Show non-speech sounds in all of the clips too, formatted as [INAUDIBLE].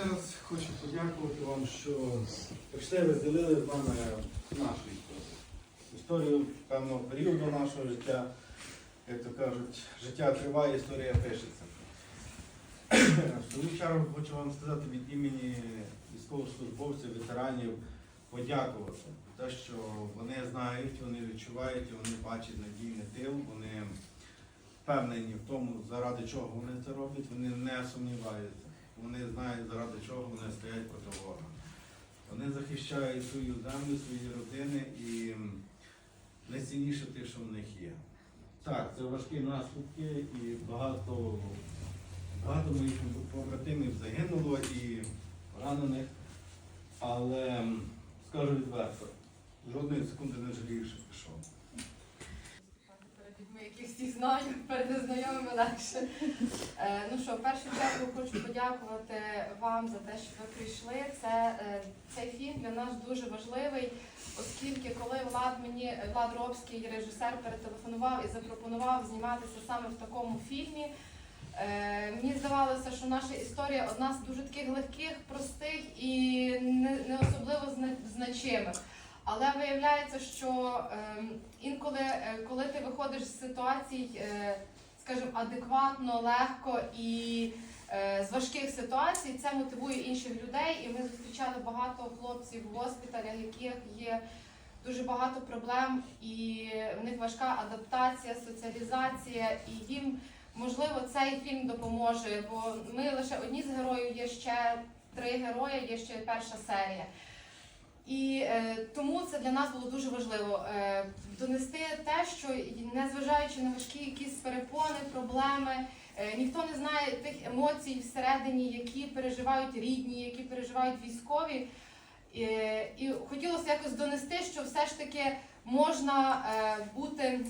ще раз хочу подякувати вам, що прийшли, розділили з нами нашу історію. Історію певного періоду нашого життя. Як то кажуть, життя триває, історія пишеться. В свою чергу хочу вам сказати від імені військовослужбовців, ветеранів, подякувати те, що вони знають, вони відчувають, вони бачать надійний тил, вони впевнені в тому, заради чого вони це роблять, вони не сумніваються. Вони знають, заради чого вони стоять проти ворога. Вони захищають свою землю, свої родини і найцінніше те, що в них є. Так, це важкі наслідки і багато, багато моїх побратимів загинуло і поранених. Але скажу відверто, жодної секунди не жалію, що пішов. Знаю, перед незнайомими легше. Е, ну що, в першу чергу хочу подякувати вам за те, що ви прийшли. Це, е, цей фільм для нас дуже важливий, оскільки коли Влад мені, Влад Робський, режисер, перетелефонував і запропонував зніматися саме в такому фільмі. Е, мені здавалося, що наша історія одна з дуже таких легких, простих і не особливо значимих. Але виявляється, що ем, інколи, е, коли ти виходиш з ситуацій, е, скажімо, адекватно, легко і е, з важких ситуацій, це мотивує інших людей. І ми зустрічали багато хлопців в госпіталях, яких є дуже багато проблем, і в них важка адаптація, соціалізація, і їм можливо цей фільм допоможе. Бо ми лише одні з героїв, є ще три герої, є ще перша серія. І е, тому це для нас було дуже важливо е, донести те, що незважаючи на важкі якісь перепони, проблеми, е, ніхто не знає тих емоцій всередині, які переживають рідні, які переживають військові. І, і хотілося якось донести, що все ж таки можна е, бути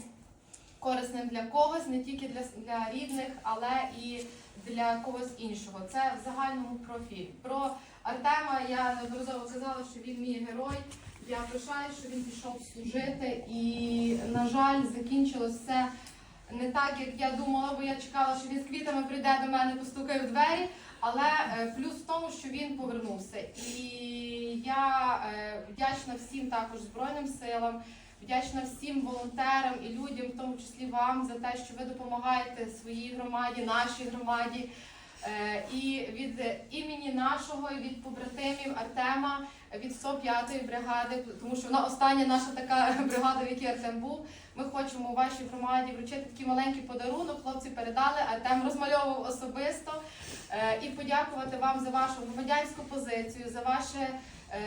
корисним для когось, не тільки для, для рідних, але і для когось іншого. Це в загальному профіль. Про Артема я неодноразово казала, що він мій герой. Я пишаю, що він пішов служити, і, на жаль, закінчилось все не так, як я думала, бо я чекала, що він з квітами прийде до мене, постукає в двері. Але е, плюс в тому, що він повернувся. І я е, вдячна всім також Збройним силам, вдячна всім волонтерам і людям, в тому числі вам, за те, що ви допомагаєте своїй громаді, нашій громаді. Е, І від імені нашого, і від побратимів Артема, від 105-ї бригади, тому що вона остання наша така [LAUGHS] бригада, в якій Артем був. Ми хочемо вашій громаді вручити такий маленький подарунок. Хлопці передали, Артем розмальовував особисто. Е, І подякувати вам за вашу громадянську позицію, за ваше е,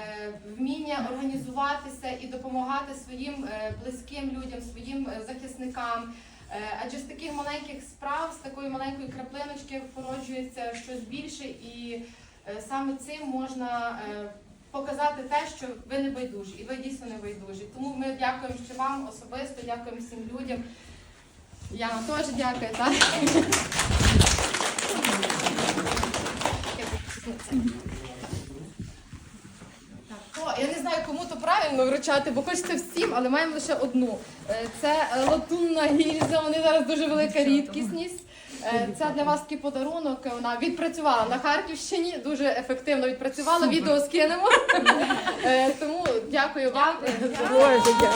вміння організуватися і допомагати своїм близьким людям, своїм захисникам. Е, Адже з таких маленьких справ, з такої маленької краплиночки породжується щось більше, і е, саме цим можна е, показати те, що ви не байдужі, і ви дійсно не байдужі. Тому ми дякуємо ще вам особисто, дякуємо всім людям. Яна теж дякую, так? О, я не знаю, кому то правильно вручати, бо хочеться всім, але маємо лише одну. Е, Це латунна гільза, вони зараз дуже велика рідкісність. Е, Це для вас такий подарунок. Вона відпрацювала на Харківщині, дуже ефективно відпрацювала. Відео скинемо. [LAUGHS] Е, Тому дякую вам. Дякую.